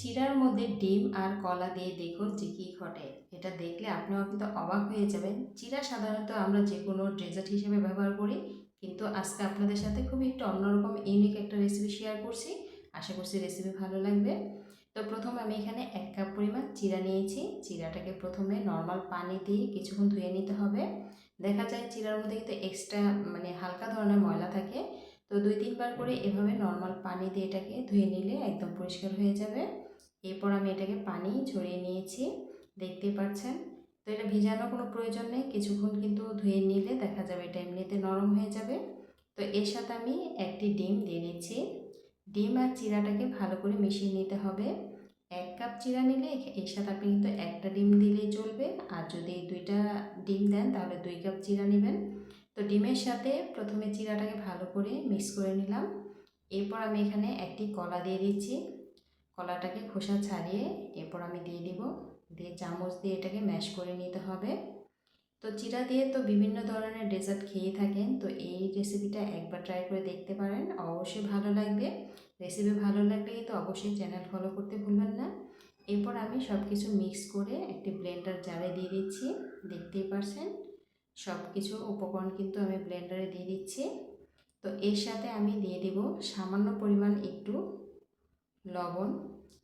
চিড়ার মধ্যে ডিম আর কলা দিয়ে দেখুন যে কী ঘটে। এটা দেখলে আপনিও কিন্তু অবাক হয়ে যাবেন। চিড়া সাধারণত আমরা যে কোনো ডেজার্ট হিসেবে ব্যবহার করি, কিন্তু আজকে আপনাদের সাথে খুবই একটু অন্যরকম ইউনিক একটা রেসিপি শেয়ার করছি। আশা করছি রেসিপি ভালো লাগবে। তো প্রথম আমি এখানে এক কাপ পরিমাণ চিরা নিয়েছি। চিড়াটাকে প্রথমে নর্মাল পানি দিয়ে কিছুক্ষণ ধুয়ে নিতে হবে। দেখা যায় চিড়ার মধ্যে কিন্তু এক্সট্রা মানে হালকা ধরনের ময়লা থাকে। তো দুই, তিনবার করে এভাবে নর্মাল পানি দিয়ে এটাকে ধুয়ে নিলে একদম পরিষ্কার হয়ে যাবে। এরপর আমি এটাকে পানি ঝরিয়ে নিয়েছি, দেখতেই পাচ্ছেন। তো এটা ভিজানো কোনো প্রয়োজন নেই, কিছুক্ষণ কিন্তু ধুয়ে নিলে দেখা যাবে এটা এমনিতে নরম হয়ে যাবে। তো এর সাথে আমি একটি ডিম দিয়ে দিচ্ছি ডিম আর চিরাটাকে ভালো করে মিশিয়ে নিতে হবে। এক কাপ চিরা নিলে এর সাথে আপনি কিন্তু একটা ডিম দিলেই চলবে। আর যদি দুইটা ডিম দেন তাহলে দুই কাপ চিরা নেবেন। তো ডিমের সাথে প্রথমে চিরাটাকে ভালো করে মিক্স করে নিলাম। এরপর আমি এখানে একটি কলা দিয়ে দিচ্ছি। কলাটাকে খোসা ছাড়িয়ে এরপর আমি দিয়ে দিব। দিয়ে চামচ দিয়ে এটাকে ম্যাশ করে নিতে হবে। তো চিরা দিয়ে তো বিভিন্ন ধরনের ডেজার্ট খেয়ে থাকেন, তো এই রেসিপিটা একবার ট্রাই করে দেখতে পারেন। অবশ্যই ভালো লাগবে। রেসিপি ভালো লাগলে তো অবশ্যই চ্যানেল ফলো করতে ভুলবেন না। এরপর আমি সব কিছু মিক্স করে একটি ব্লেন্ডার জারে দিয়ে দিচ্ছি। দেখতেই পারছেন? সব কিছু উপকরণ কিন্তু আমি ব্লেন্ডারে দিয়ে দিচ্ছি। তো এর সাথে আমি দিয়ে দিব সামান্য পরিমাণ একটু লবণ।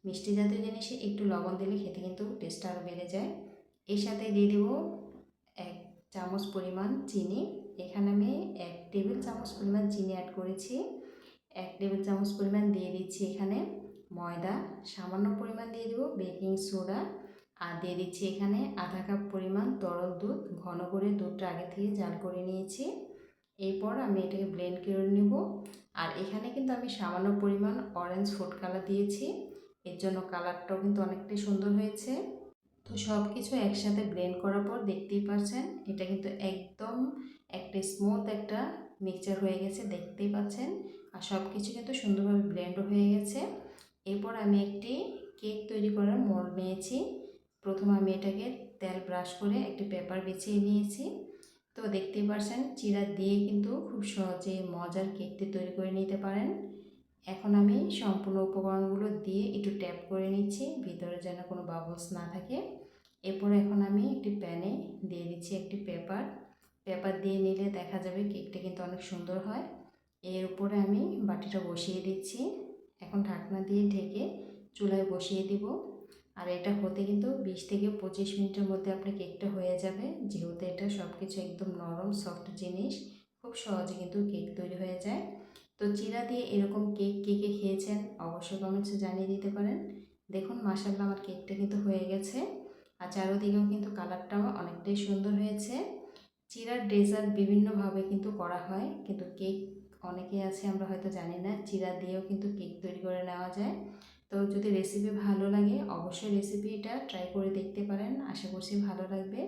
মিষ্টি জাতীয় জিনিসে একটু লবণ দিলে খেতে কিন্তু টেস্টটা আরও বেড়ে যায়। এর সাথে দিয়ে দেব এক চামচ পরিমাণ চিনি। এখানে আমি এক টেবিল চামচ পরিমাণ চিনি অ্যাড করেছি। এক টেবিল চামচ পরিমাণ দিয়ে দিচ্ছি এখানে ময়দা। সামান্য পরিমাণ দিয়ে দেবো বেকিং সোডা আর দিয়ে দিচ্ছি এখানে আধা কাপ পরিমাণ তরল দুধ। ঘন করে দুধটা আগে থেকে জাল করে নিয়েছি। এরপর আমি এটাকে ব্লেন্ড করে নেব। আর এখানে কিন্তু আমি সামান্য পরিমাণ অরেঞ্জ ফুড কালার দিয়েছি। এর জন্য কালারটাও কিন্তু অনেকটাই সুন্দর হয়েছে। তো সব কিছু একসাথে ব্লেন্ড করার পর দেখতেই পাচ্ছেন এটা কিন্তু একদম একটা স্মুথ একটা মিক্সচার হয়ে গেছে, দেখতেই পাচ্ছেন। আর সব কিছু কিন্তু সুন্দরভাবে ব্লেন্ডও হয়ে গেছে। এরপর আমি একটি কেক তৈরি করার মোল্ড নিয়েছি। প্রথমে আমি এটাকে তেল ব্রাশ করে একটি পেপার বিছিয়ে নিয়েছি। তো দেখতেই পারছেন, চিরা দিয়ে কিন্তু খুব সহজে মজার কেকটি তৈরি করে নিতে পারেন। এখন আমি সম্পূর্ণ উপকরণগুলো দিয়ে একটু ট্যাপ করে নিচ্ছি, ভিতরে যেন কোনো বাবলস না থাকে। এরপর এখন আমি একটি প্যানে দিয়ে দিচ্ছি একটি পেপার। পেপার দিয়ে নিলে দেখা যাবে কেকটা কিন্তু অনেক সুন্দর হয়। এর উপরে আমি বাটিটা বসিয়ে দিচ্ছি। এখন ঢাকনা দিয়ে ঢেকে চুলায় বসিয়ে দিব। আর এটা হতে কিন্তু বিশ থেকে পঁচিশ মিনিটের মধ্যে আপনার কেকটা হয়ে যাবে। যেহেতু এটা সব কিছু একদম নরম সফট জিনিস, খুব সহজে কিন্তু কেক তৈরি হয়ে যায়। তো চিরা দিয়ে এরকম কেক কে কে খেয়েছেন অবশ্যই কমেন্টসে জানিয়ে দিতে পারেন। দেখুন মাসাল্লাহ আমার কেকটা কিন্তু হয়ে গেছে। আর চারোদিকেও কিন্তু কালারটাও অনেকটাই সুন্দর হয়েছে। চিরার ডেজার্ট বিভিন্নভাবে কিন্তু করা হয়, কিন্তু কেক অনেকে আছে আমরা হয়তো জানি না, চিরা দিয়েও কিন্তু কেক তৈরি করে নেওয়া যায়। তো যদি রেসিপি ভালো লাগে, অবশ্যই রেসিপিটা ট্রাই করে দেখতে পারেন। আশা করছি ভালো লাগবে।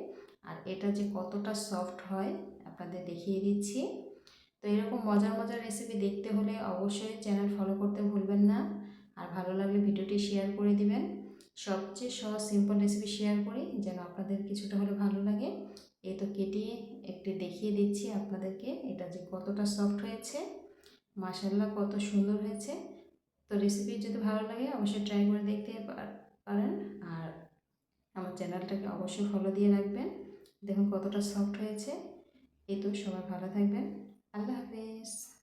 আর এটা যে কতটা সফট হয়, আপনাদের দেখিয়ে দিচ্ছি। তো এরকম মজার মজার রেসিপি দেখতে হলে অবশ্যই চ্যানেল ফলো করতে ভুলবেন না। আর ভালো লাগলে ভিডিওটি শেয়ার করে দিবেন। সবচেয়ে সহজ সিম্পল রেসিপি শেয়ার করি, যেন আপনাদের কিছুটা হলে ভালো লাগে। এই তো কেটে একটি দেখিয়ে দিচ্ছি আপনাদেরকে, এটা যে কতটা সফট হয়েছে। মাসাল্লাহ কত সুন্দর হয়েছে। তো রেসিপি যদি ভালো লাগে, অবশ্যই ট্রাই করে দেখতে পারেন। আর আমার চ্যানেলটাকে অবশ্যই ফলো দিয়ে রাখবেন। দেখুন কতটা সফট হয়েছে। এই তো সবাই ভালো থাকবেন। আল্লাহ হাফেজ।